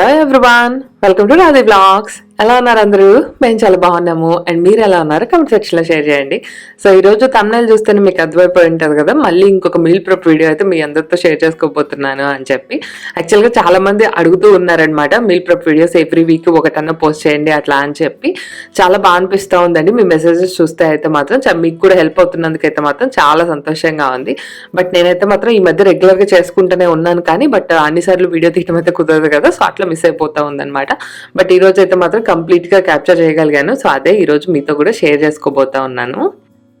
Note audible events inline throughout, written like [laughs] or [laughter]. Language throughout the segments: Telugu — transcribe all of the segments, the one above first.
Hello everyone! Welcome to Radhi vlogs ఎలా ఉన్నారు అందరూ? మేము చాలా బాగున్నాము. అండ్ మీరు ఎలా ఉన్నారు? కమెంట్ సెక్షన్లో షేర్ చేయండి. సో ఈరోజు రోజు తమిళ చూస్తేనే మీకు అర్థమైపోయి ఉంటుంది కదా. మళ్ళీ ఇంకొక మీల్ ప్రెప్ వీడియో అయితే మీ అందరితో షేర్ చేసుకోబోతున్నాను అని చెప్పి. యాక్చువల్గా చాలామంది అడుగుతూ ఉన్నారనమాట meal prep videos every week ఒకటన్నా పోస్ట్ చేయండి అట్లా అని చెప్పి. చాలా బాగా అనిపిస్తూ ఉందండి. మీ మెసేజెస్ చూస్తే అయితే మాత్రం మీకు కూడా హెల్ప్ అవుతున్నందుకైతే మాత్రం చాలా సంతోషంగా ఉంది. బట్ నేనైతే మాత్రం ఈ మధ్య రెగ్యులర్గా చేసుకుంటూనే ఉన్నాను కానీ బట్ అన్నిసార్లు వీడియో తీయడం అయితే కుదరదు కదా. సో అట్లా మిస్ అయిపోతూ ఉందన్నమాట. బట్ ఈ రోజు అయితే మాత్రం కంప్లీట్గా క్యాప్చర్ చేయగలిగాను. సో అదే ఈ రోజు మీతో కూడా షేర్ చేసుకోబోతా ఉన్నాను.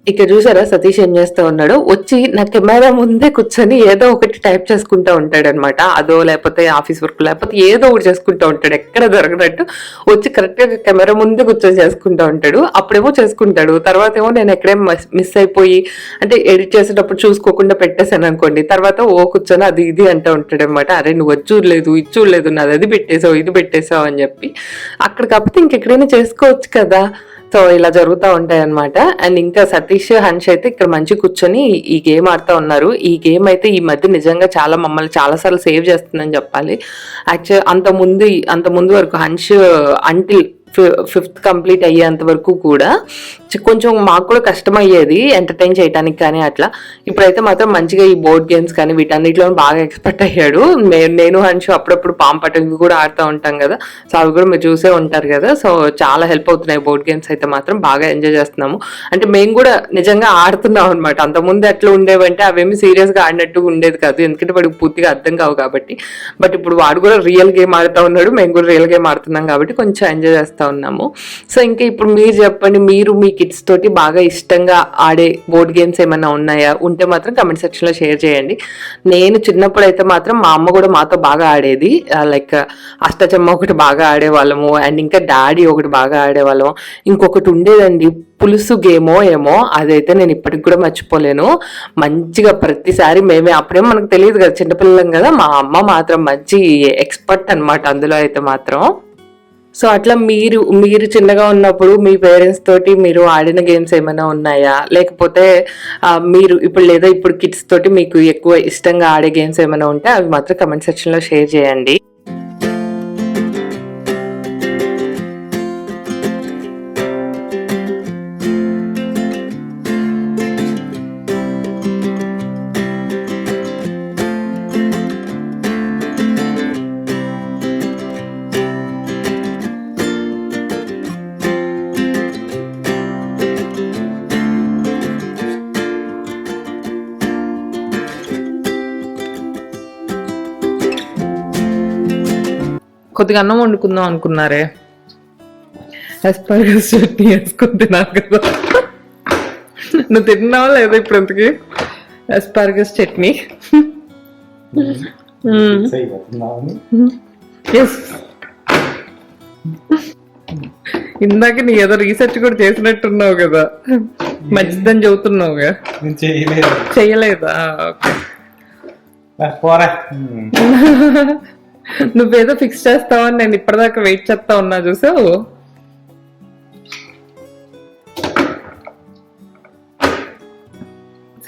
ఇక్కడ చూసారా సతీష్ ఏం చేస్తూ ఉన్నాడు? వచ్చి నా కెమెరా ముందే కూర్చొని ఏదో ఒకటి టైప్ చేసుకుంటా ఉంటాడు అనమాట అదో లేకపోతే ఆఫీస్ వర్క్ లేకపోతే ఏదో ఒకటి చేసుకుంటా ఉంటాడు. ఎక్కడ దొరకనట్టు వచ్చి కరెక్ట్గా కెమెరా ముందే కూర్చొని చేసుకుంటా ఉంటాడు. అప్పుడేమో చేసుకుంటాడు. తర్వాత ఏమో నేను ఎక్కడేం మిస్ అయిపోయి అంటే ఎడిట్ చేసేటప్పుడు చూసుకోకుండా పెట్టేశాను అనుకోండి. తర్వాత ఓ కూర్చొని అది ఇది అంటూ ఉంటాడు అనమాట అరే నువ్వు వచ్చి చూడలేదు ఇది చూడలేదు నాది అది పెట్టేసావు ఇది పెట్టేసావు అని చెప్పి. అక్కడ కాకపోతే ఇంకెక్కడైనా చేసుకోవచ్చు కదా. సో ఇలా జరుగుతూ ఉంటాయి అనమాట అండ్ ఇంకా సతీష్ హన్ష్ అయితే ఇక్కడ మంచి కూర్చొని ఈ గేమ్ ఆడుతూ ఉన్నారు. ఈ గేమ్ అయితే ఈ మధ్య నిజంగా చాలా మమ్మల్ని చాలా సార్లు సేవ్ చేస్తుందని చెప్పాలి. యాక్చువల్ అంత ముందు అంత ముందు వరకు హన్ష్ అంటిల్ ఫిఫ్త్ కంప్లీట్ అయ్యేంత వరకు కూడా కొంచెం మాకు కూడా కష్టం అయ్యేది ఎంటర్టైన్ చేయడానికి కానీ అట్లా. ఇప్పుడైతే మాత్రం మంచిగా ఈ బోర్డ్ గేమ్స్ కానీ వీటన్నిటిలో బాగా ఎక్స్పర్ట్ అయ్యాడు. నేను హన్షు అప్పుడప్పుడు పాము పట్టంగి కూడా ఆడుతూ ఉంటాం కదా. సో అవి కూడా మీరు చూసే ఉంటారు కదా. సో చాలా హెల్ప్ అవుతున్నాయి బోర్డ్ గేమ్స్ అయితే మాత్రం బాగా ఎంజాయ్ చేస్తున్నాము. అంటే మేము కూడా నిజంగా ఆడుతున్నాం అనమాట అంతకుముందు ఎట్లా ఉండేవంటే అవేమి సీరియస్గా ఆడినట్టు ఉండేది కాదు. ఎందుకంటే వాడికి పూర్తిగా అర్థం కావు కాబట్టి. బట్ ఇప్పుడు వాడు కూడా రియల్ గేమ్ ఆడుతూ ఉన్నాడు. మేము కూడా రియల్ గేమ్ ఆడుతున్నాం కాబట్టి కొంచెం ఎంజాయ్ చేస్తాం ఉన్నాము. సో ఇంకా ఇప్పుడు మీరు చెప్పండి మీరు మీ కిడ్స్ తోటి బాగా ఇష్టంగా ఆడే బోర్డ్ గేమ్స్ ఏమైనా ఉన్నాయా? ఉంటే మాత్రం కమెంట్ సెక్షన్లో షేర్ చేయండి. నేను చిన్నప్పుడు అయితే మాత్రం మా అమ్మ కూడా మాతో బాగా ఆడేది. లైక్ అష్టచమ్మ ఒకటి బాగా ఆడేవాళ్ళము అండ్ ఇంకా డాడీ ఒకటి బాగా ఆడేవాళ్ళము. ఇంకొకటి ఉండేదండి పులుసు గేమో ఏమో అదైతే నేను ఇప్పటికి కూడా మర్చిపోలేను. మంచిగా ప్రతిసారి మేమే అప్పుడేం మనకు తెలియదు కదా చిన్నపిల్లలం కదా మా అమ్మ మాత్రం మంచి ఎక్స్పర్ట్ అనమాట అందులో అయితే మాత్రం. సో అట్లా మీరు మీరు చిన్నగా ఉన్నప్పుడు మీ పేరెంట్స్ తోటి మీరు ఆడిన గేమ్స్ ఏమైనా ఉన్నాయా? లేకపోతే మీరు ఇప్పుడు లేదా ఇప్పుడు కిడ్స్ తోటి మీకు ఎక్కువ ఇష్టంగా ఆడే గేమ్స్ ఏమైనా ఉంటే అవి మాత్రం కమెంట్ సెక్షన్లో షేర్ చేయండి. కొద్దిగా అన్నం వండుకుందాం అనుకున్నారే. ఎస్పర్గస్ చట్నీ వేసుకొని తిన్నారు కదా. నువ్వు తిన్నావా లేదా ఇప్పుడు ఎంతకి ఎస్పర్గస్ చట్నీ. ఎస్ ఇందాక నీ ఏదో రీసెర్చ్ కూడా చేసినట్టున్నావు కదా. మంచిదని చెబుతున్నావుగా. నేను చేయలేదు. ఓకే పోరా. [laughs] నువ్వేదో ఫిక్స్ చేస్తావని నేను ఇప్పటిదాకా వెయిట్ చేస్తా ఉన్నా చూసావు?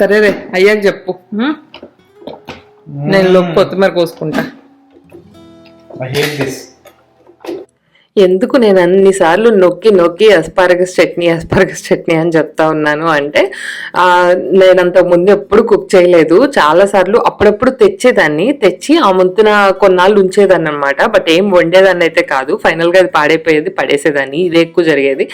సరేరే అయ్యాక చెప్పు? నేను లోపు కొత్తిమీర కోసుకుంటా. ఐ హేట్ దిస్ ఎందుకు నేను అన్నిసార్లు నొక్కి నొక్కి అస్పారగస్ చట్నీ అస్పారగస్ చట్నీ అని చెప్తా ఉన్నాను అంటే నేను అంతకు ముందు ఎప్పుడు కుక్ చేయలేదు. చాలా సార్లు అప్పుడప్పుడు తెచ్చేదాన్ని. తెచ్చి ఆ ముందున కొన్నాళ్ళు ఉంచేదాన్ని అనమాట బట్ ఏం వండేదాన్ని అయితే కాదు. ఫైనల్గా అది పాడైపోయేది పడేసేదాన్ని. ఇదే ఎక్కువ జరిగేది.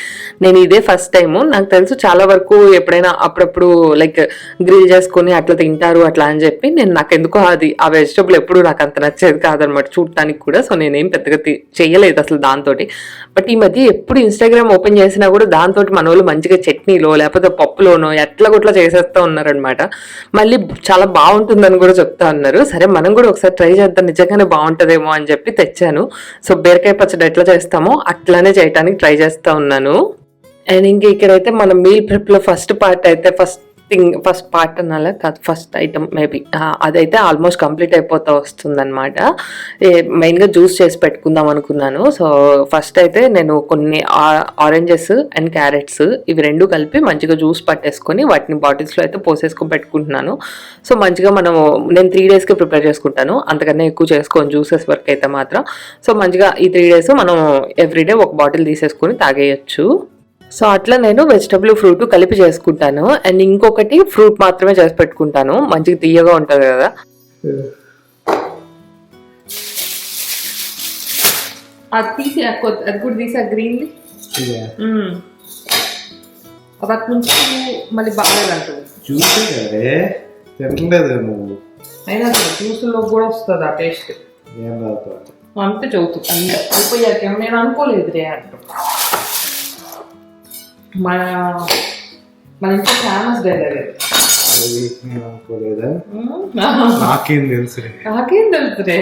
నేను ఇదే ఫస్ట్ టైం నాకు తెలుసు చాలా వరకు ఎప్పుడైనా అప్పుడప్పుడు లైక్ గ్రిల్ చేసుకొని అట్లా తింటారు అట్లా అని చెప్పి నేను నాకు ఎందుకో అది ఆ వెజిటబుల్ ఎప్పుడు నాకు అంత నచ్చేది కాదనమాట చూడటానికి కూడా. సో నేనేం పెద్దగా చేయలేదు అసలు దాంతో. బట్ ఈ మధ్య ఎప్పుడు ఇన్స్టాగ్రామ్ ఓపెన్ చేసినా కూడా దాంతో మన వాళ్ళు మంచిగా చట్నీలో లేకపోతే పప్పులోనో ఎట్లా గుట్లా చేసేస్తా ఉన్నారనమాట మళ్ళీ చాలా బాగుంటుందని కూడా చెప్తా ఉన్నారు సరే మనం కూడా ఒకసారి ట్రై చేద్దాం. నిజంగానే బాగుంటుందేమో అని చెప్పి తెచ్చాను. సో బీరకాయ పచ్చడి ఎట్లా చేస్తామో అట్లానే చేయడానికి ట్రై చేస్తా ఉన్నాను. అండ్ ఇంక ఇక్కడైతే మన మీల్ ప్రిప్లో ఫస్ట్ పార్ట్ అయితే ఫస్ట్ థింగ్ ఫస్ట్ పార్ట్ అనాలి కాదు ఫస్ట్ ఐటమ్ మేబీ అదైతే ఆల్మోస్ట్ కంప్లీట్ అయిపోతా వస్తుంది అనమాట మెయిన్గా జ్యూస్ చేసి పెట్టుకుందాం అనుకున్నాను. సో ఫస్ట్ అయితే నేను కొన్ని ఆరెంజెస్ అండ్ క్యారెట్స్ ఇవి రెండు కలిపి మంచిగా జ్యూస్ పట్టేసుకొని వాటిని బాటిల్స్లో అయితే పోసేసుకొని పెట్టుకుంటున్నాను. సో మంచిగా మనము నేను త్రీ డేస్కి ప్రిపేర్ చేసుకుంటాను. అంతకన్నా ఎక్కువ చేసుకోను జ్యూసెస్ వరకు అయితే మాత్రం. సో మంచిగా ఈ త్రీ డేస్ మనం ఎవ్రీడే ఒక బాటిల్ తీసేసుకొని తాగేయచ్చు. సో అట్లా నేను వెజిటబుల్ ఫ్రూట్ కలిపి చేసుకుంటాను. అండ్ ఇంకొకటి ఫ్రూట్ మాత్రమే చేసి పెట్టుకుంటాను. మంచిగా తీయగా ఉంటుంది కదా. అది తీసి అది కూడా తీసి గ్రీన్ నుంచి మళ్ళీ బాగాలేదంటుంది చూసే కదే? తినలేదు నువ్వు. అయినా జ్యూస్లో కూడా వస్తుంది ఆ టేస్ట్ ఏం రాదు అంతే చదువుతూ అంతే అయిపోయాక నేను అనుకోలేదు రే అంటూ మన మన ఇంట్లో ఫేమస్ డైలర్ అది. నేను అనుకోలేదా నాకేం తెలుసు నాకేం తెలుసు రే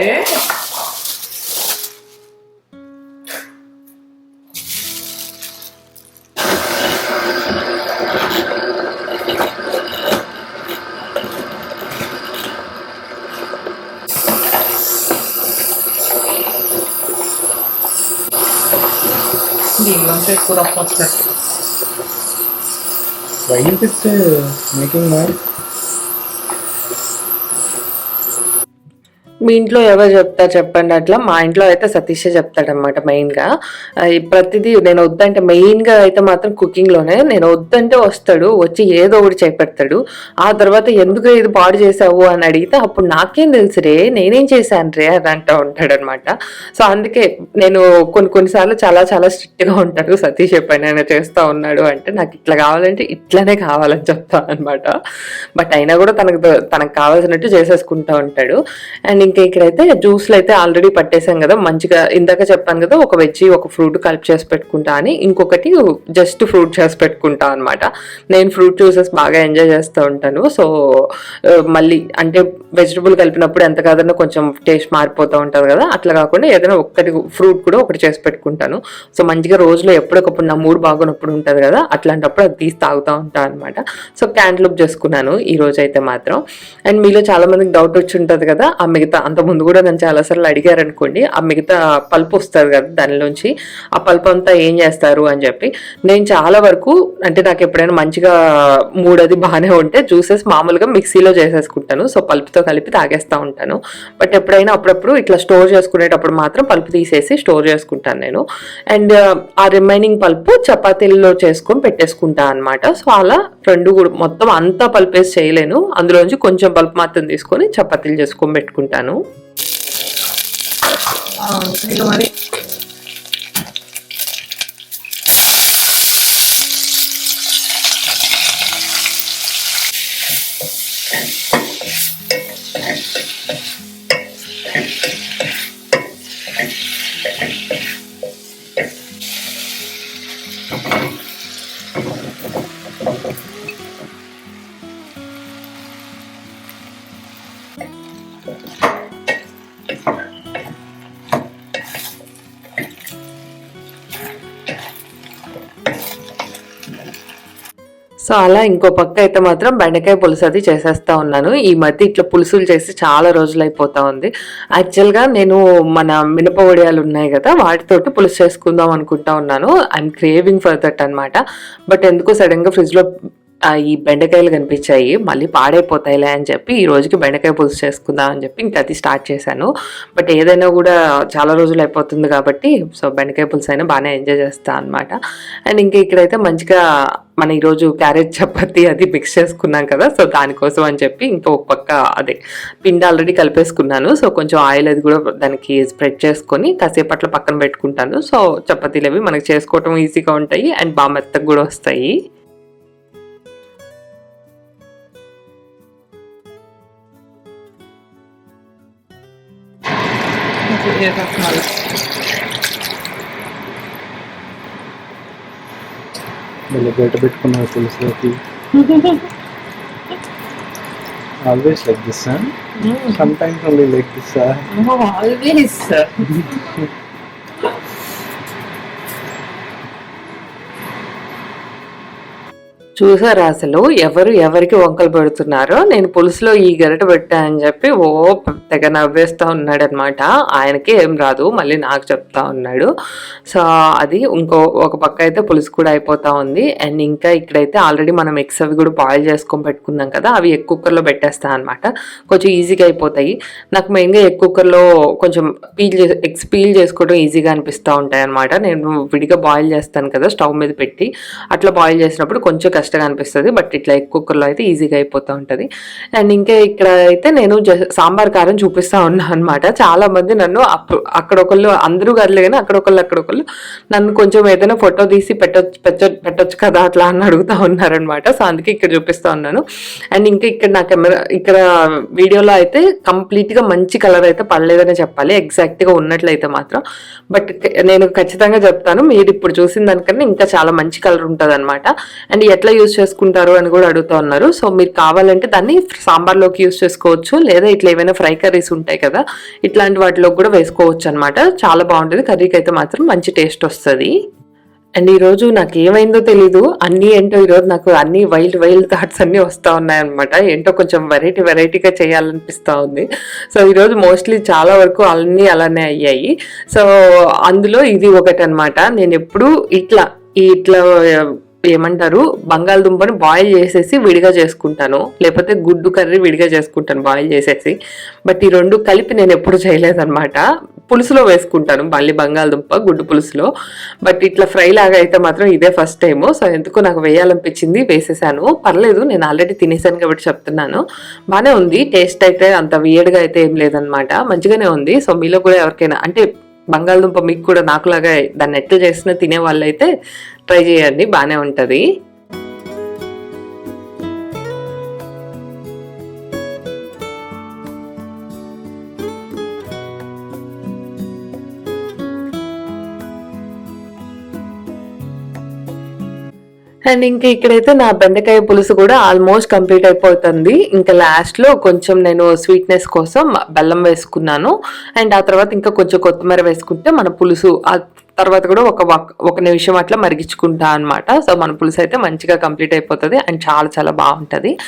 దీనిలోంచి ఎక్కువ రఫ్ వస్తుంది Why is it uh, making noise? మీ ఇంట్లో ఎవరు చెప్తారు చెప్పండి. అట్లా మా ఇంట్లో అయితే సతీషే చెప్తాడనమాట మెయిన్గా. ప్రతిదీ నేను వద్దంటే మెయిన్గా అయితే మాత్రం కుకింగ్లోనే నేను వద్దంటే వస్తాడు వచ్చి ఏదో ఒకటి చేపెడతాడు. ఆ తర్వాత ఎందుకు ఇది పాడు చేసావు అని అడిగితే అప్పుడు నాకేం తెలుసు రే నేనేం చేశాను రే అని అంటూ ఉంటాడనమాట సో అందుకే నేను కొన్ని కొన్నిసార్లు చాలా చాలా స్ట్రిక్ట్గా ఉంటాడు సతీష్ ఎప్పుడైనా చేస్తూ ఉన్నాడు అంటే నాకు ఇట్లా కావాలంటే ఇట్లానే కావాలని చెప్తాను అనమాట బట్ అయినా కూడా తనకు తనకు కావాల్సినట్టు చేసేసుకుంటా ఉంటాడు. అండ్ ఇంకా అయితే జ్యూస్లు అయితే ఆల్రెడీ పట్టేసాం కదా మంచిగా ఇందాక చెప్పాను కదా ఒక వెజ్ ఒక ఫ్రూట్ కలిపి చేసి పెట్టుకుంటా అని ఇంకొకటి జస్ట్ ఫ్రూట్ చేసి పెట్టుకుంటా అనమాట నేను ఫ్రూట్ జ్యూసెస్ బాగా ఎంజాయ్ చేస్తూ ఉంటాను. సో మళ్ళీ అంటే వెజిటబుల్ కలిపినప్పుడు ఎంత కాదన్నా కొంచెం టేస్ట్ మారిపోతూ ఉంటుంది కదా అట్లా కాకుండా ఏదైనా ఒక్కటి ఫ్రూట్ కూడా ఒకటి చేసి పెట్టుకుంటాను. సో మంచిగా రోజులో ఎప్పుడొకప్పుడు నా మూడు బాగున్నప్పుడు ఉంటుంది కదా అట్లాంటప్పుడు అది తీసి తాగుతూ ఉంటాను అనమాట సో క్యాంట్లుప్ చేసుకున్నాను ఈ రోజు అయితే మాత్రం. అండ్ మీలో చాలా మందికి డౌట్ వచ్చి ఉంటుంది కదా ఆ మిగతా అంత ముందు కూడా నన్ను చాలాసార్లు అడిగారు అనుకోండి ఆ మిగతా పల్పు వస్తుంది కదా దానిలోంచి ఆ పల్పు అంతా ఏం చేస్తారు? అని చెప్పి. నేను చాలా వరకు అంటే నాకు ఎప్పుడైనా మంచిగా మూడది బాగానే ఉంటే జ్యూసెస్ మామూలుగా మిక్సీలో చేసేసుకుంటాను. సో పల్పుతో కలిపి తాగేస్తూ ఉంటాను. బట్ ఎప్పుడైనా అప్పుడప్పుడు ఇట్లా స్టోర్ చేసుకునేటప్పుడు మాత్రం పల్పు తీసేసి స్టోర్ చేసుకుంటాను నేను. అండ్ ఆ రిమైనింగ్ పల్పు చపాతీల్లో చేసుకొని పెట్టేసుకుంటాను అనమాట సో అలా రెండు కూడా మొత్తం అంతా పల్పేసి చేయలేను. అందులోంచి కొంచెం పల్పు మాత్రం తీసుకొని చపాతీలు చేసుకొని పెట్టుకుంటాను. మరి. సో అలా ఇంకో పక్క అయితే మాత్రం బెండకాయ పులుసు అది చేసేస్తా ఉన్నాను. ఈ మధ్య ఇట్లా పులుసులు చేసి చాలా రోజులు అయిపోతా ఉంది. యాక్చువల్గా నేను మన మినప వడియాలు ఉన్నాయి కదా వాటితోటి పులుసు చేసుకుందాం అనుకుంటా ఉన్నాను. ఐఎమ్ క్రేవింగ్ ఫర్ దట్ అనమాట బట్ ఎందుకో సడన్గా ఫ్రిడ్జ్లో ఈ బెండకాయలు కనిపించాయి. మళ్ళీ పాడైపోతాయిలే అని చెప్పి ఈ రోజుకి బెండకాయ పులుసు చేసుకుందాం అని చెప్పి ఇంకా అది స్టార్ట్ చేశాను. బట్ ఏదైనా కూడా చాలా రోజులు అయిపోతుంది కాబట్టి సో బెండకాయ పులుసు అయినా బాగానే ఎంజాయ్ చేస్తాను అనమాట అండ్ ఇంకా ఇక్కడైతే మంచిగా మన ఈరోజు క్యారెట్ చపాతి అది మిక్స్ చేసుకున్నాం కదా సో దానికోసం అని చెప్పి ఇంకా ఒక పక్క అదే పిండి ఆల్రెడీ కలిపేసుకున్నాను. సో కొంచెం ఆయిల్ అది కూడా దానికి స్ప్రెడ్ చేసుకొని కాసేపట్లో పక్కన పెట్టుకుంటాను. సో చపాతీలు అవి మనకి చేసుకోవటం ఈజీగా ఉంటాయి అండ్ బాగా మెత్తగా కూడా వస్తాయి. మళ్ళీ బయట పెట్టుకున్న తెలుసులోకి always like this sometimes only like this always చూసారు అసలు ఎవరు ఎవరికి వంకలు పెడుతున్నారో నేను పులుసులో ఈ గరిట పెట్టా అని చెప్పి ఓ తెగ నవ్వేస్తా ఉన్నాడు అనమాట ఆయనకి ఏం రాదు మళ్ళీ నాకు చెప్తా ఉన్నాడు. సో అది ఇంకో ఒక పక్క అయితే పులుసు కూడా అయిపోతా ఉంది. అండ్ ఇంకా ఇక్కడైతే ఆల్రెడీ మనం ఎగ్స్ అవి కూడా బాయిల్ చేసుకొని పెట్టుకున్నాం కదా అవి ఎగ్ కుక్కర్లో పెట్టేస్తాను అనమాట. కొంచెం ఈజీగా అయిపోతాయి. నాకు మెయిన్గా ఎగ్ కుక్కర్లో కొంచెం పీల్ చేసి ఎగ్స్ పీల్ చేసుకోవడం ఈజీగా అనిపిస్తూ ఉంటాయి అనమాట నేను విడిగా బాయిల్ చేస్తాను కదా స్టవ్ మీద పెట్టి. అట్లా బాయిల్ చేసినప్పుడు కొంచెం కష్టంగా అనిపిస్తుంది బట్ ఇట్లా ఎగ్ కుక్కర్లో అయితే ఈజీగా అయిపోతూ ఉంటుంది. అండ్ ఇంకా ఇక్కడ అయితే నేను సాంబార్ కారం చూపిస్తా ఉన్నాను అనమాట చాలా మంది నన్ను అప్పుడు అక్కడొకళ్ళు అందరూ కాదులే కానీ అక్కడ ఒకరు అక్కడ ఒకళ్ళు నన్ను కొంచెం ఏదైనా ఫోటో తీసి పెట్టొచ్చు పెట్టొచ్చు పెట్టొచ్చు కదా అట్లా అని అడుగుతా ఉన్నారనమాట సో అందుకే ఇక్కడ చూపిస్తా ఉన్నాను. అండ్ ఇంకా ఇక్కడ నా కెమెరా ఇక్కడ వీడియోలో అయితే కంప్లీట్గా మంచి కలర్ అయితే పడలేదనే చెప్పాలి. ఎగ్జాక్ట్గా ఉన్నట్లయితే మాత్రం. బట్ నేను ఖచ్చితంగా చెప్తాను. మీరు ఇప్పుడు చూసిన దానికన్నా ఇంకా చాలా మంచి కలర్ ఉంటుంది అనమాట అండ్ ఎట్లా యూస్ చేసుకుంటారు అని కూడా అడుగుతా ఉన్నారు. సో మీరు కావాలంటే దాన్ని సాంబార్లోకి యూస్ చేసుకోవచ్చు. లేదా ఇట్లా ఏమైనా ఫ్రై కర్రీస్ ఉంటాయి కదా ఇట్లాంటి వాటిలో కూడా వేసుకోవచ్చు అనమాట చాలా బాగుంటుంది. కర్రీకి అయితే మాత్రం మంచి టేస్ట్ వస్తుంది. అండ్ ఈరోజు నాకు ఏమైందో తెలీదు. అన్ని ఏంటో ఈ రోజు నాకు అన్ని వైల్డ్ వైల్డ్ థాట్స్ అన్నీ వస్తూ ఉన్నాయన్నమాట ఏంటో కొంచెం వెరైటీ వెరైటీగా చేయాలనిపిస్తూ ఉంది. సో ఈరోజు మోస్ట్లీ చాలా వరకు అన్నీ అలానే అయ్యాయి. సో అందులో ఇది ఒకటి అనమాట నేను ఎప్పుడు ఇట్లా ఈ ఇట్లా ఏమంటారు? బంగాళదుంపని బాయిల్ చేసేసి విడిగా చేసుకుంటాను. లేకపోతే గుడ్డు కర్రీ విడిగా చేసుకుంటాను బాయిల్ చేసేసి. బట్ ఈ రెండు కలిపి నేను ఎప్పుడు చేయలేదన్నమాట. పులుసులో వేసుకుంటాను మళ్ళీ బంగాళదుంప గుడ్డు పులుసులో. బట్ ఇట్లా ఫ్రై లాగా అయితే మాత్రం ఇదే ఫస్ట్ టైం సో ఎందుకో నాకు వేయాలనిపించింది వేసేసాను. పర్లేదు నేను ఆల్రెడీ తినేసాను కాబట్టి చెప్తున్నాను. బాగానే ఉంది టేస్ట్ అయితే అంత వియర్డ్గా అయితే ఏం లేదనమాట మంచిగానే ఉంది. సో మీలో కూడా ఎవరికైనా అంటే బంగాళదుంప మీకు కూడా నాకులాగా దాన్ని ఎట్లా చేసినా తినే వాళ్ళైతే ట్రై చేయండి బాగానే ఉంటుంది. అండ్ ఇంకా ఇక్కడైతే నా బెండకాయ పులుసు కూడా ఆల్మోస్ట్ కంప్లీట్ అయిపోతుంది. ఇంకా లాస్ట్లో కొంచెం నేను స్వీట్నెస్ కోసం బెల్లం వేసుకున్నాను. అండ్ ఆ తర్వాత ఇంకా కొంచెం కొత్తిమీర వేసుకుంటే మన పులుసు తర్వాత కూడా ఒక వక్- ఒక నిమిషం అట్లా మరిగించుకుంటా అనమాట సో మన పులుసు అయితే మంచిగా కంప్లీట్ అయిపోతుంది అండ్ చాలా చాలా బాగుంటుంది.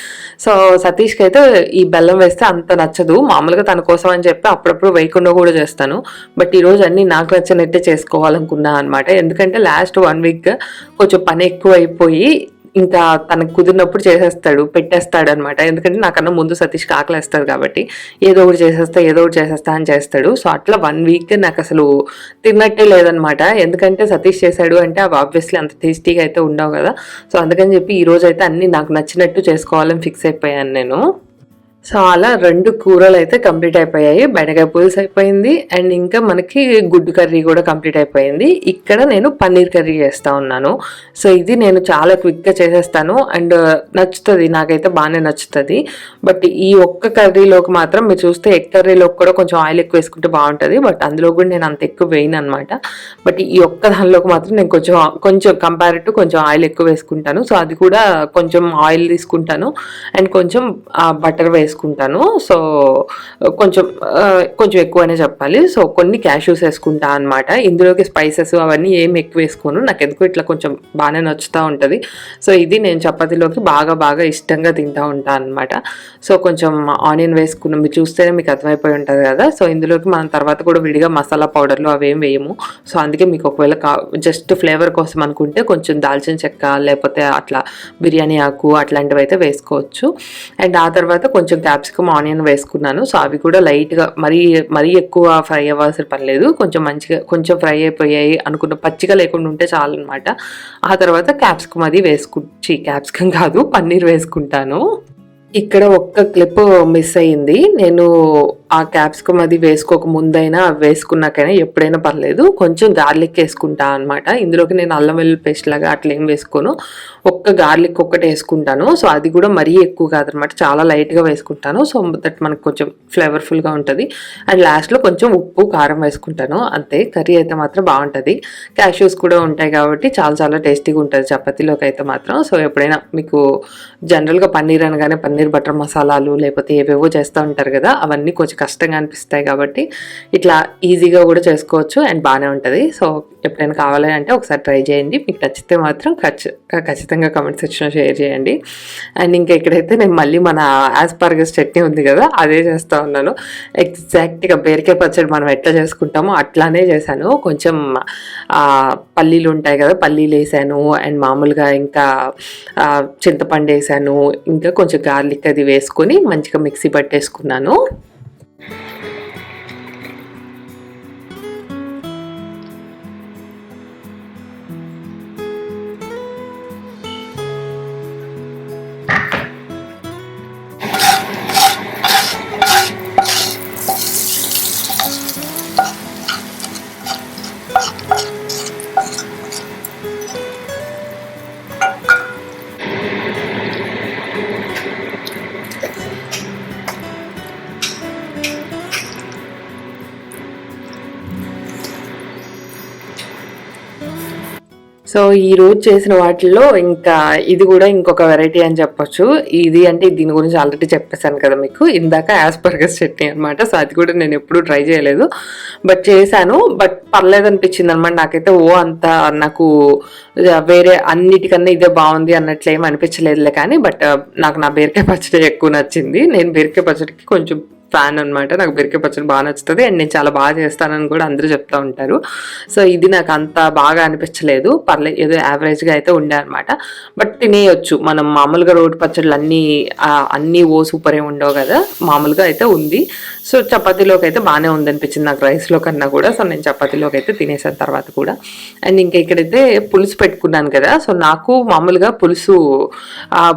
సో సతీష్కి అయితే ఈ బెల్లం వేస్తే అంత నచ్చదు. మామూలుగా తన కోసం అని చెప్పి అప్పుడప్పుడు వేయకుండా కూడా చేస్తాను. బట్ ఈరోజు అన్ని నాకు నచ్చినట్టే చేసుకోవాలనుకున్నా అనమాట ఎందుకంటే లాస్ట్ వన్ వీక్ కొంచెం పని ఎక్కువ అయిపోయి ఇంకా తనకు కుదిరినప్పుడు చేసేస్తాడు పెట్టేస్తాడు అనమాట ఎందుకంటే నాకన్నా ముందు సతీష్కి కాకలేస్తాడు కాబట్టి ఏదో ఒకటి చేసేస్తా ఏదో ఒకటి చేసేస్తా అని చేస్తాడు. సో అట్లా వన్ వీక్ నాకు అసలు తిన్నట్టే లేదనమాట ఎందుకంటే సతీష్ చేశాడు అంటే అవి ఆబ్వియస్లీ అంత టేస్టీగా అయితే ఉండవు కదా. సో అందుకని చెప్పి ఈ రోజు అయితే అన్ని నాకు నచ్చినట్టు చేసుకోవాలని ఫిక్స్ అయిపోయాను నేను. సో అలా రెండు కూరలు అయితే కంప్లీట్ అయిపోయాయి. బెండకాయ పులుసు అయిపోయింది అండ్ ఇంకా మనకి గుడ్డు కర్రీ కూడా కంప్లీట్ అయిపోయింది. ఇక్కడ నేను పన్నీర్ కర్రీ చేస్తూ ఉన్నాను. సో ఇది నేను చాలా క్విక్గా చేసేస్తాను. అండ్ నచ్చుతుంది. నాకైతే బాగానే నచ్చుతుంది. బట్ ఈ ఒక్క కర్రీలోకి మాత్రం మీరు చూస్తే ఎగ్ కర్రీలోకి కూడా కొంచెం ఆయిల్ ఎక్కువ వేసుకుంటే బాగుంటుంది. బట్ అందులో కూడా నేను అంత ఎక్కువ వేయను అనమాట బట్ ఈ ఒక్క దానిలోకి మాత్రం నేను కొంచెం కొంచెం కంపేర్ టు కొంచెం ఆయిల్ ఎక్కువ వేసుకుంటాను. సో అది కూడా కొంచెం ఆయిల్ తీసుకుంటాను. అండ్ కొంచెం బటర్ వేసుకుంటాను. సో కొంచెం కొంచెం ఎక్కువనే చెప్పాలి. సో కొన్ని క్యాష్యూస్ వేసుకుంటా అనమాట ఇందులోకి స్పైసెస్ అవన్నీ ఏం ఎక్కువ వేసుకోను. నాకు ఎందుకు ఇట్లా కొంచెం బాగానే నచ్చుతూ ఉంటుంది. సో ఇది నేను చపాతీలోకి బాగా బాగా ఇష్టంగా తింటా ఉంటాను అనమాట సో కొంచెం ఆనియన్ వేసుకున్నాం మీరు చూస్తేనే మీకు అర్థమైపోయి ఉంటుంది కదా. సో ఇందులోకి మనం తర్వాత కూడా విడిగా మసాలా పౌడర్లు అవేం వేయము. సో అందుకే మీకు ఒకవేళ కా జస్ట్ ఫ్లేవర్ కోసం అనుకుంటే కొంచెం దాల్చిన చెక్క లేకపోతే అట్లా బిర్యానీ ఆకు అట్లాంటివి అయితే వేసుకోవచ్చు. అండ్ ఆ తర్వాత కొంచెం క్యాప్సికమ్ ఆనియన్ వేసుకున్నాను. సో అవి కూడా లైట్గా మరీ మరీ ఎక్కువ ఫ్రై అవ్వాల్సిన పని లేదు. కొంచెం మంచిగా కొంచెం ఫ్రై అయిపోయాయి అనుకున్న పచ్చిగా లేకుండా ఉంటే చాలు అనమాట ఆ తర్వాత క్యాప్సికమ్ అది వేసుకు క్యాప్సికమ్ కాదు పన్నీర్ వేసుకుంటాను. ఇక్కడ ఒక్క క్లిప్ మిస్ అయ్యింది. నేను ఆ క్యాప్సికమ్ అది వేసుకోక ముందైనా వేసుకున్నాకైనా ఎప్పుడైనా పర్లేదు. కొంచెం గార్లిక్ వేసుకుంటా అనమాట ఇందులోకి నేను అల్లం వెల్లుల్లి పేస్ట్ లాగా అట్లా ఏం వేసుకోను. ఒక్క గార్లిక్ ఒక్కటి వేసుకుంటాను. సో అది కూడా మరీ ఎక్కువ కాదనమాట చాలా లైట్గా వేసుకుంటాను. సో దట్ మనకు కొంచెం ఫ్లేవర్ఫుల్గా ఉంటుంది. అండ్ లాస్ట్లో కొంచెం ఉప్పు కారం వేసుకుంటాను. అంతే. కర్రీ అయితే మాత్రం బాగుంటుంది. క్యాష్యూస్ కూడా ఉంటాయి కాబట్టి చాలా చాలా టేస్టీగా ఉంటుంది చపాతీలోకి అయితే మాత్రం. సో ఎప్పుడైనా మీకు జనరల్గా పన్నీర్ అనగానే పన్నీర్ బటర్ మసాలాలు లేకపోతే ఏవేవో చేస్తూ ఉంటారు కదా అవన్నీ కొంచెం కష్టంగా అనిపిస్తాయి కాబట్టి ఇట్లా ఈజీగా కూడా చేసుకోవచ్చు అండ్ బాగానే ఉంటుంది. సో ఎప్పుడైనా కావాలి అంటే ఒకసారి ట్రై చేయండి. మీకు నచ్చితే మాత్రం ఖచ్చి ఖచ్చితంగా కమెంట్ సెక్షన్లో షేర్ చేయండి. అండ్ ఇంకా ఇక్కడైతే నేను మళ్ళీ మన ఆస్పార్గస్ చట్నీ ఉంది కదా అదే చేస్తూ ఉన్నాను. ఎగ్జాక్ట్గా బీరకాయ పచ్చడి మనం ఎట్లా చేసుకుంటామో అట్లానే చేశాను. కొంచెం పల్లీలు ఉంటాయి కదా పల్లీలు వేసాను. అండ్ మామూలుగా ఇంకా చింతపండు వేసాను. ఇంకా కొంచెం గార్లిక్ అది వేసుకొని మంచిగా మిక్సీ పట్టేసుకున్నాను. సో ఈ రోజు చేసిన వాటిల్లో ఇంకా ఇది కూడా ఇంకొక వెరైటీ అని చెప్పొచ్చు. ఇది అంటే దీని గురించి ఆల్రెడీ చెప్పేశాను కదా మీకు. ఇందాక యాస్పర్గస్ చట్నీ అనమాట సో అది కూడా నేను ఎప్పుడూ ట్రై చేయలేదు. బట్ చేశాను. బట్ పర్లేదు అనిపించింది అనమాట నాకైతే ఓ అంత నాకు వేరే అన్నిటికన్నా ఇదే బాగుంది అన్నట్లు ఏం అనిపించలేదులే కానీ బట్ నాకు నా బీరకాయ పచ్చడి ఎక్కువ నచ్చింది. నేను బీరకాయ పచ్చడికి కొంచెం ఫ్యాన్ అనమాట నాకు బీరకాయ పచ్చడి బాగా నచ్చుతుంది. అండ్ నేను చాలా బాగా చేస్తానని కూడా అందరూ చెప్తా ఉంటారు. సో ఇది నాకు అంత బాగా అనిపించలేదు. పర్లేదు ఏదో యావరేజ్గా అయితే ఉండే అనమాట బట్ తినేయొచ్చు. మనం మామూలుగా రోడ్డు పచ్చళ్ళు అన్నీ అన్నీ ఓ సూపర్ ఏమి ఉండవు కదా. మామూలుగా అయితే ఉంది. సో చపాతీలోకి అయితే బాగానే ఉంది అనిపించింది నాకు రైస్లో కన్నా కూడా. సో నేను చపాతీలోకి అయితే తినేసాను తర్వాత కూడా. అండ్ ఇంకా ఇక్కడైతే పులుసు పెట్టుకున్నాను కదా. సో నాకు మామూలుగా పులుసు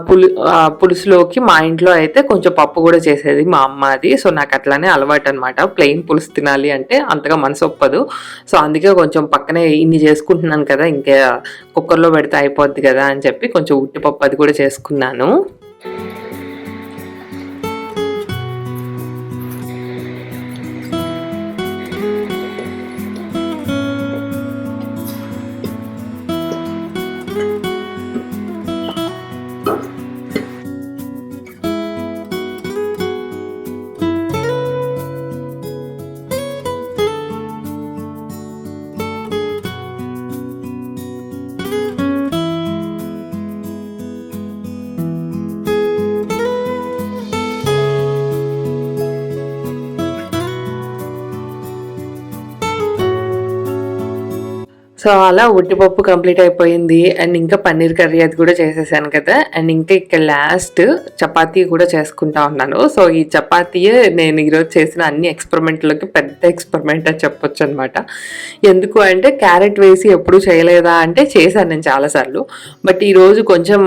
పులు పులుసులోకి మా ఇంట్లో అయితే కొంచెం పప్పు కూడా చేసేది మా అమ్మ అది సో నాకు అట్లానే అలవాటు అనమాట ప్లెయిన్ పులుసు తినాలి అంటే అంతగా మనసు ఒప్పదు. సో అందుకే కొంచెం పక్కనే ఇన్ని చేసుకుంటున్నాను కదా. ఇంకా కుక్కర్లో పెడితే అయిపోద్ది కదా అని చెప్పి కొంచెం ఉట్టిపప్పు అది కూడా చేసుకున్నాను. సో అలా ఉట్టిపప్పు కంప్లీట్ అయిపోయింది. అండ్ ఇంకా పన్నీర్ కర్రీ అది కూడా చేసేసాను కదా. అండ్ ఇంకా ఇక్కడ లాస్ట్ చపాతీ కూడా చేసుకుంటా ఉన్నాను. సో ఈ చపాతీయే నేను ఈరోజు చేసిన అన్ని ఎక్స్పెరిమెంట్లకి పెద్ద ఎక్స్పెరిమెంట్ అని చెప్పొచ్చు అనమాట ఎందుకు అంటే క్యారెట్ వేసి ఎప్పుడు చేయలేదా అంటే చేశాను నేను చాలాసార్లు. బట్ ఈరోజు కొంచెం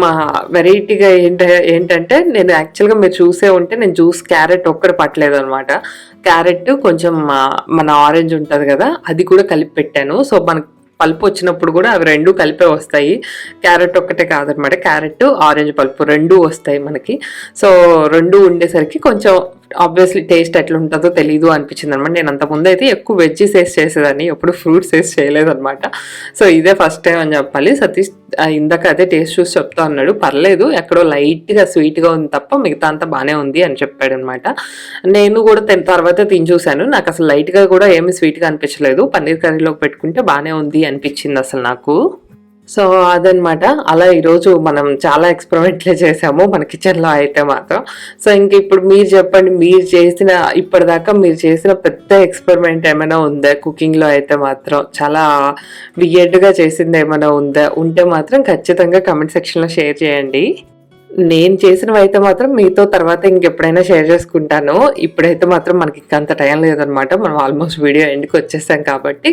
వెరైటీగా ఏంట ఏంటంటే నేను యాక్చువల్గా మీరు చూసే ఉంటే నేను జ్యూస్ క్యారెట్ ఒక్కటి పట్టలేదు అనమాట క్యారెట్ కొంచెం మన ఆరెంజ్ ఉంటుంది కదా అది కూడా కలిపి పెట్టాను. సో మనకు పల్పు వచ్చినప్పుడు కూడా అవి రెండు కలిపే వస్తాయి. క్యారెట్ ఒక్కటే కాదనమాట. క్యారెట్ ఆరెంజ్ పల్పు రెండు వస్తాయి మనకి. సో రెండు ఉండేసరికి కొంచెం ఆబ్వియస్లీ టేస్ట్ ఎట్లా ఉంటుందో తెలీదు అనిపించింది అనమాట నేను అంత ముందు అయితే ఎక్కువ వెజ్జీస్ వేస్ట్ చేసేదాన్ని ఎప్పుడు ఫ్రూట్స్ వేస్ట్ చేయలేదన్నమాట సో ఇదే ఫస్ట్ టైం అని చెప్పాలి. సతీష్ ఇందాక అదే టేస్ట్ చూసి చెప్తా ఉన్నాడు పర్లేదు ఎక్కడో లైట్గా స్వీట్గా ఉంది తప్ప మిగతా అంతా బాగానే ఉంది అని చెప్పాడు అనమాట నేను కూడా తర్వాత తిని చూశాను. నాకు అసలు లైట్గా కూడా ఏమి స్వీట్గా అనిపించలేదు. పన్నీర్ కర్రీలోకి పెట్టుకుంటే బాగానే ఉంది అనిపించింది అసలు నాకు. సో అదనమాట. అలా ఈరోజు మనం చాలా ఎక్స్పెరిమెంట్లే చేసాము. మన కిచెన్లో అయితే మాత్రం. సో ఇంక ఇప్పుడు మీరు చెప్పండి మీరు చేసిన ఇప్పటిదాకా మీరు చేసిన పెద్ద ఎక్స్పెరిమెంట్ ఏమైనా ఉందా? కుకింగ్లో అయితే మాత్రం. చాలా వియర్డ్గా చేసింది ఏమైనా ఉందా? ఉంటే మాత్రం ఖచ్చితంగా కమెంట్ సెక్షన్లో షేర్ చేయండి. నేను చేసినవి అయితే మాత్రం మీతో తర్వాత ఇంకెప్పుడైనా షేర్ చేసుకుంటాను. ఇప్పుడైతే మాత్రం మనకి ఇంకా అంత టైం లేదనమాట. మనం ఆల్మోస్ట్ వీడియో ఎండ్కి వచ్చేసాం కాబట్టి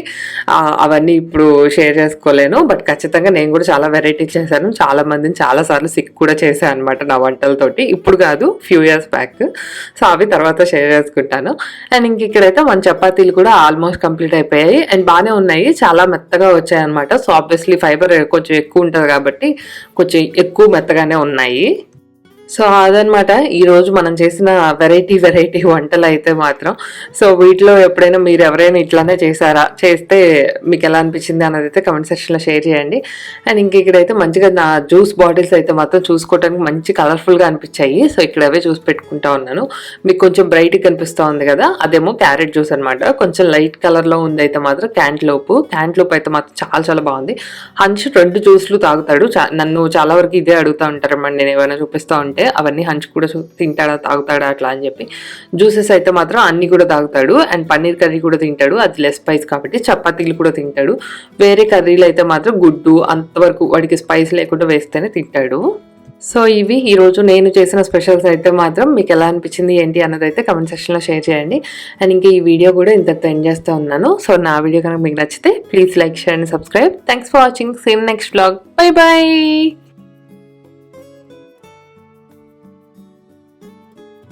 అవన్నీ ఇప్పుడు షేర్ చేసుకోలేను. బట్ ఖచ్చితంగా నేను కూడా చాలా వెరైటీ చేశాను. చాలా మందిని చాలా సార్లు సిక్ కూడా చేశాను అనమాట నా వంటలతోటి. ఇప్పుడు కాదు ఫ్యూ ఇయర్స్ బ్యాక్ సో అవి తర్వాత షేర్ చేసుకుంటాను. అండ్ ఇంక ఇక్కడైతే మన చపాతీలు కూడా ఆల్మోస్ట్ కంప్లీట్ అయిపోయాయి. అండ్ బాగానే ఉన్నాయి. చాలా మెత్తగా వచ్చాయి అనమాట సో ఆబ్వియస్లీ ఫైబర్ కొంచెం ఎక్కువ ఉంటుంది కాబట్టి కొంచెం ఎక్కువ మెత్తగానే ఉన్నాయి. సో అదనమాట. ఈరోజు మనం చేసిన వెరైటీ వెరైటీ వంటలు అయితే మాత్రం. సో వీటిలో ఎప్పుడైనా మీరు ఎవరైనా ఇట్లానే చేశారా? చేస్తే మీకు ఎలా అనిపించింది అన్నది అయితే కమెంట్ సెక్షన్లో షేర్ చేయండి. అండ్ ఇంక ఇక్కడైతే మంచిగా నా జ్యూస్ బాటిల్స్ అయితే మాత్రం చూసుకోవడానికి మంచి కలర్ఫుల్గా అనిపించాయి. సో ఇక్కడ అవే చూసి పెట్టుకుంటా ఉన్నాను. మీకు కొంచెం బ్రైట్గా కనిపిస్తూ ఉంది కదా? అదేమో క్యారెట్ జ్యూస్ అనమాట కొంచెం లైట్ కలర్లో ఉంది అయితే మాత్రం క్యాంట్లోపు. క్యాంట్లోపు అయితే మాత్రం చాలా చాలా బాగుంది. హంచ్ రెండు జ్యూస్లు తాగుతాడు. చా- నన్ను చాలా వరకు ఇదే అడుగుతూ ఉంటారన్నమాట నేను ఏమైనా చూపిస్తూ ఉంటే అవన్నీ హంచ్ కూడా తింటాడా తాగుతాడా అట్లా అని చెప్పి. జ్యూసెస్ అయితే మాత్రం అన్ని కూడా తాగుతాడు. అండ్ పన్నీర్ కర్రీ కూడా తింటాడు. అది లెస్ స్పైస్ కాబట్టి చపాతీలు కూడా తింటాడు. వేరే కర్రీలు అయితే మాత్రం గుడ్డు అంతవరకు వాడికి స్పైస్ లేకుండా వేస్తేనే తింటాడు. సో ఇవి ఈ రోజు నేను చేసిన స్పెషల్స్ అయితే మాత్రం మీకు ఎలా అనిపించింది ఏంటి అన్నది అయితే కమెంట్ సెక్షన్లో షేర్ చేయండి. అండ్ ఇంకా ఈ వీడియో కూడా ఇంతటితో ఎండ్ చేస్తూ ఉన్నాను. సో నా వీడియో కనుక మీకు నచ్చితే please like share and subscribe. Thanks for watching. Same next vlog bye bye